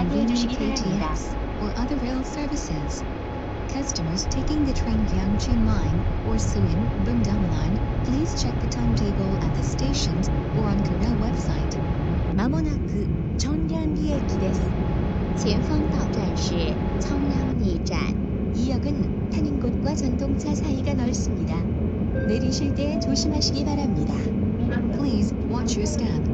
양해해주시기 바랍니다. or other rail services. Customers taking the train Gyeongchun Line or Suwon Bundang Line, please check the timetable at the stations or on Korea website. まもなく청량리駅です。前方到站是청량리站. 이 역은 타는 곳과 전동차 사이가 넓습니다. 내리실 때 조심하시기 바랍니다. Please watch your step.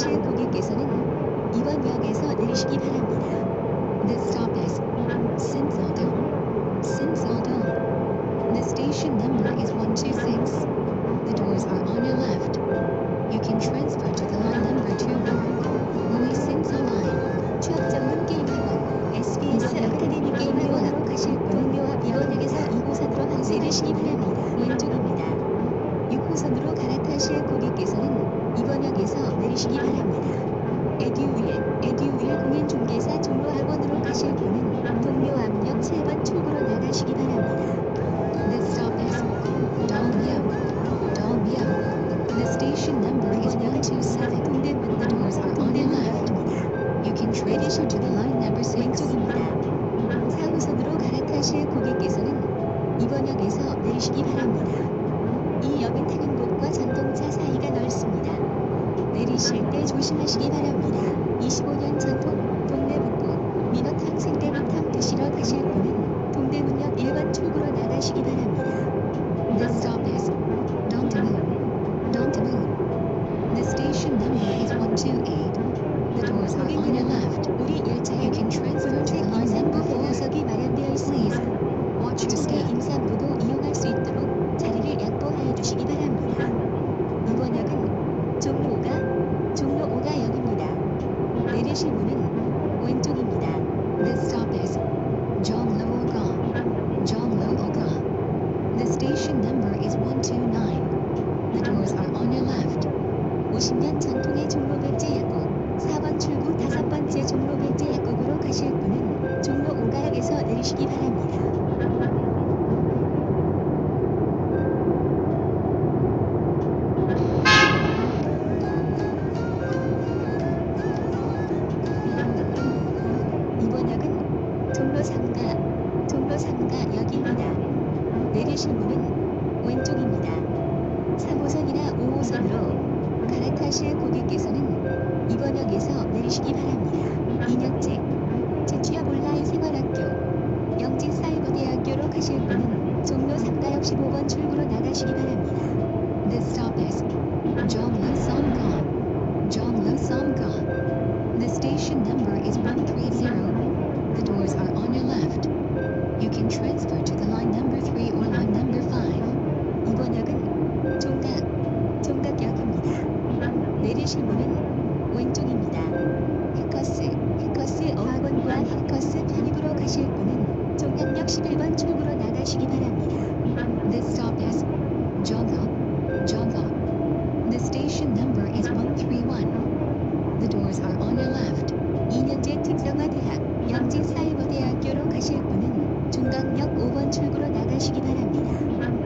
Thank you. 1번 출구로 나가시기 바랍니다. This stop is Dongdaemun. Dongdaemun. The station number is 128. The doors are on your left. 우리 열차에 can transfer to the number 임산부 4. 보호석이 마련되어 있습니다. Watch your step. 임산부도 이용할 수 있도록 자리를 양보하여 주시기 바랍니다. 이번 역은 종로 5가 종로 5가 역입니다. 내리실 문은 왼쪽입니다. This stop is Jonglooga. The doors are on your left. 50년 전통의 종로 백제 약국 4번 출구 다섯 번째 종로 백제 약국으로 가실 분은 종로 5가역에서 내리시기 바랍니다. 이번역은 종로 3가, 종로 3가 역입니다. 내리실 분은 왼쪽입니다. 3호선이나 5호선으로 갈아타실 고객께서는 이번 역에서 내리시기 바랍니다. 2년째 재취업 온라인 생활학교 영진사이버대학교로 가실 분은 종로 3가역 15번 출구로 나가시기 바랍니다. This stop is Jonglo Samga. Jongga. The station number is 131. The doors are on your left. 2년제 특성화대학 영진사이버대학교로 가실 분은 종각역 5번 출구로 나가시기 바랍니다.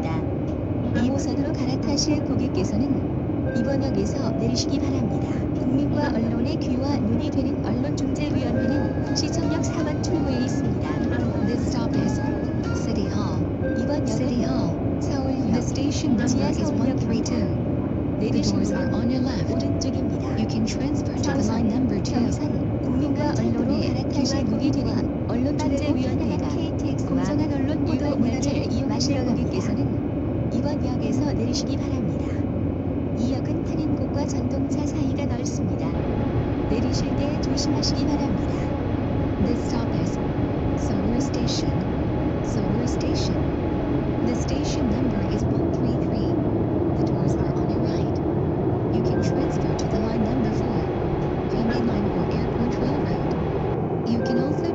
왼쪽입니다. 2호선으로 갈아타실 고객께서는 이번 역에서 내리시기 바랍니다. 국민과 언론의 귀와 눈이 되는 언론중재위원회는 시청역 4번 출구에 있습니다. This stop is City Hall. 이번 City Hall. 서울역 The station number is 132. The doors are on your left. 오른쪽입니다. You can transfer to the line number 2. 경선 국민과 언론의 갈아타실 되는 언론중재위원회가 공정한 언론 보도 문화를 이용하실 고객께서는 이번 역에서 내리시기 바랍니다. 이 역은 타는 곳과 전동차 사이가 넓습니다. 내리실 때 조심하시기 바랍니다. This stop is Solar Station. Solar Station. The station number is 133. The doors are on your right. You can transfer to the line number 4. Gyeonggi Line or Airport Railroad. You can also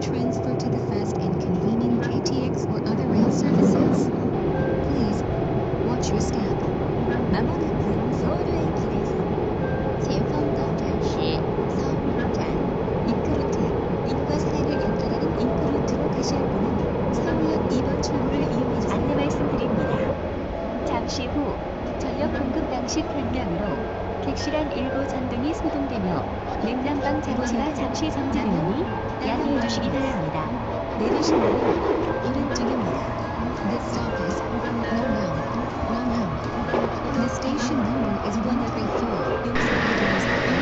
냉난방 장치가 잠시 정지되니 양해해 주시기 바랍니다. 문은 오른쪽입니다. This stop is Nongnam. Nongnam. The station number is 134. 용산 doors are on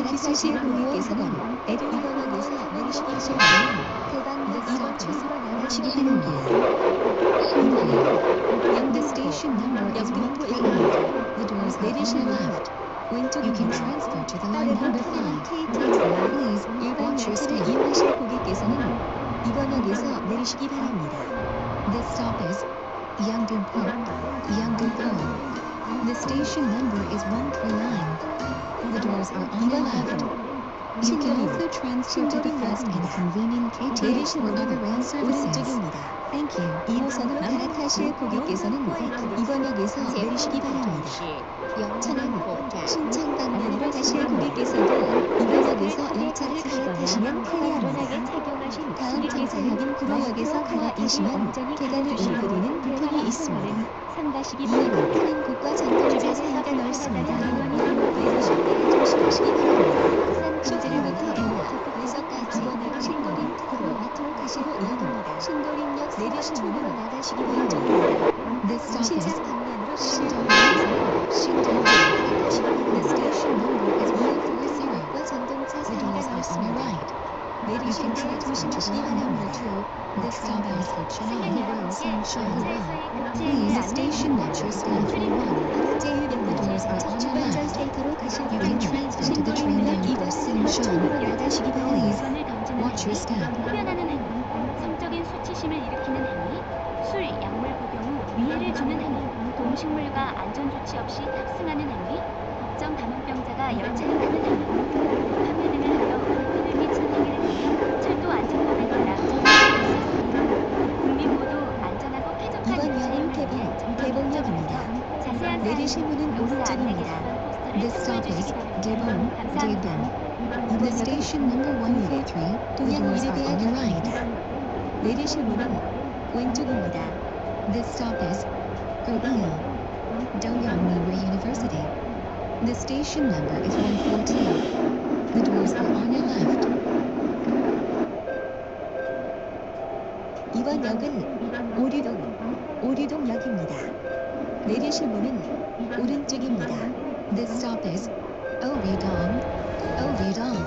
에듀윌 에듀윌 갈아타실 고객께서는 에듀윌 이번 역에서 내리시기 바랍니다. 대방 This 이번 stop is 출구로 나가시기 Shingen. 바랍니다. The station number is 138. The doors are on 내리실 your 문 left. You can 왼쪽입니다. transfer to the line 빠르고 number 편안한 5. KTX와 Please 일반 watch your 열차를 step. 이용하실 고객께서는 이번 역에서 내리시기 바랍니다. This stop is Yangdunpo. Yangdunpo. The station number is 139. The doors are on 이번 left. You can also transfer to the fast and convenient KTX 내리실 or other rail services. Thank you. 2호선으로 갈아타실 고객께서는 이번 역에서 내리시기 바랍니다. 천안고 신천 방면으로 가실 고객께서도 이번 역에서 열차를 갈아타시면 편리합니다. 다음 정차역인 구로역에서 갈아타시면 계단을 오르내리는 불편이 있습니다. 이 역은 타는 곳과 전동차 사이가 넓습니다. 내리실 때 조심하시기 바랍니다. 쇼트부터 외석까지 신도림 특으로 마트로 가시고 이역입니다. 신도림역 내리실 문으로 나가시기. This stop is 신장 방면으로. 고객께서는 Shindong. 갈아타시기 The 바랍니다. station number is 140. 과 전동차 The 사이가 넓습니다. 내리실 can 때 transfer to the 조심하시기 line number 바랍니다. 2. This stop is Chenan Road, Sunshine. Please Please station number is 141. 제일병원 doors are on your 주발전 left. You can transfer to the train number 2번 Sunshine. Please watch your step. 성적인 수치심을 일으키는 행위, 술, 약물 복용 후 위해를 주는 행위, 동식물과 안전 조치 없이 탑승하는 행위, 법정 감염병자가 열차를 타는 행위, 판매 등을 내리실 문은 오른쪽입니다. 포스터를 stop is. Devon. 이번 The station number 143. The 동양 are on your right. 내리실 문은 왼쪽입니다. This stop is Guil. Dongyangmi University. The station number is 114. 역은 오류동, 오류동역입니다. 내리실 문은 오른쪽입니다. This stop is Ovidong. Ovidong.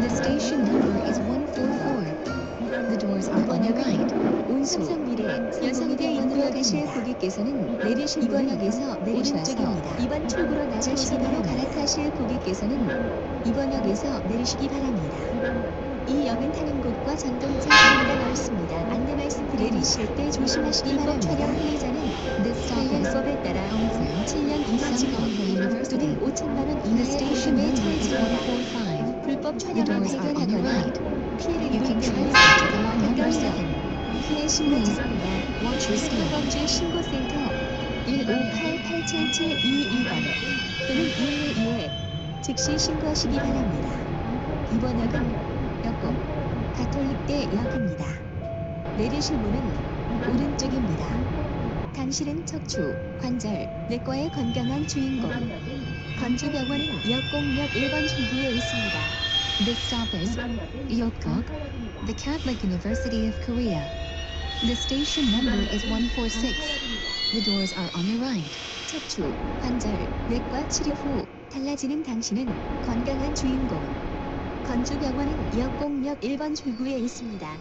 The station number is 144. The doors are on your right. 온수 삼성미래 여성대원으로 가실 고객께서는 내리실 이번 역에서 오른쪽입니다. 이번 출구로 나가시기 바로 갈아타실 고객께서는 이번 역에서 내리시기 바랍니다. 이 역은 타는 곳과 전동차 사이가 넓습니다. 안내 말씀드려 내리실 때 조심하시기 바랍니다. 촬영 is 관련법에 따라 Hongfu. 7년 이하 징역. 또는 5천만 원 이하의 is 처해집니다. 145. 불법 촬영을 발견하거나. 피해를 7. 피해 your step. 사건주 신고센터 158877222번 또는 112에 즉시 신고하시기 바랍니다. 이번 역은 역곡 가톨릭대 역입니다. 내리실 문은 오른쪽입니다. 당신은 척추, 관절, 내과의 건강한 주인공. 건주병원은 역곡역 1번 출구에 있습니다. This stop is Yokok, the Catholic University of Korea. The station number is 146. The doors are on your right. 척추, 관절, 내과 치료 후 달라지는 당신은 건강한 주인공. 건주병원은 역곡역 1번 출구에 있습니다.